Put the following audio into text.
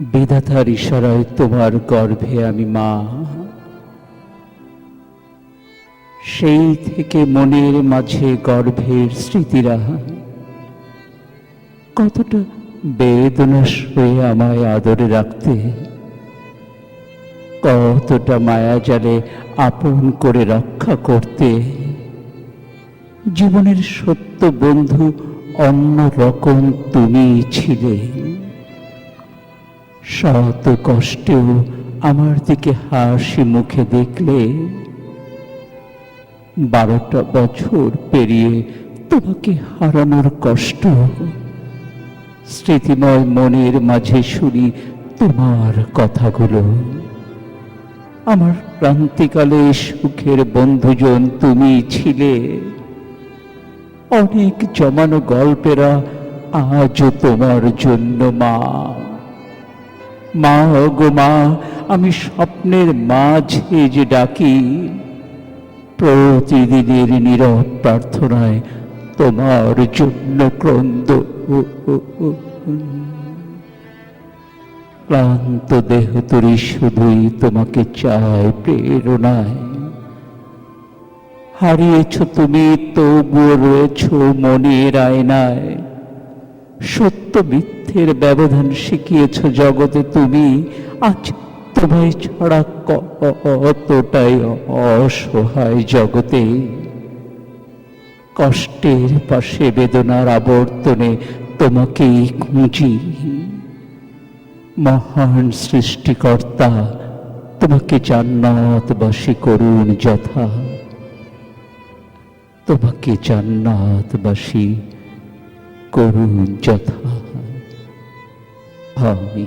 বিধাতার ইশারায় তোমার গর্ভে আমি মা। সেই থেকে মনের মাঝে গর্ভের স্মৃতিরা। কতটা বেদনা হয়ে আমায় আদরে রাখতে। কতটা মায়া জালে আপন করে রক্ষা করতে। জীবনের সত্য বন্ধু অন্য রকম তুমি ছিলে। শত কষ্টেও আমার দিকে হাসি মুখে দেখলে। বারোটা বছর পেরিয়ে তোমাকে হারানোর কষ্ট। স্মৃতিময় মনের মাঝে শুনি তোমার কথাগুলো। আমার ক্রান্তিকালে সুখের বন্ধুজন তুমি ছিলে। অনেক জমানো গল্পেরা আজও তোমার জন্য মা। মা গো মা, আমি স্বপ্নের মাঝে যে ডাকি, প্রতিদিনের নীরব প্রার্থনায় তোমার জন্য ক্রন্দ ক্লান্ত দেহ তরি শুধুই তোমাকে চায় প্রেরণায়। হারিয়েছ তুমি, তবুও রয়েছ মনের আয়নায়। সত্য মিথ্যের ব্যবধান শিখিয়েছ জগতে তুমি, আজ তোমায় ছড়া কতটাই অসহায় জগতে। কষ্টের পাশে বেদনার আবর্তনে তোমাকেই খুঁজি। মহান সৃষ্টিকর্তা, তোমাকে জান্নাতবাসী করুন যথা। তোমাকে জান্নাতবাসী করুন যথা। আমি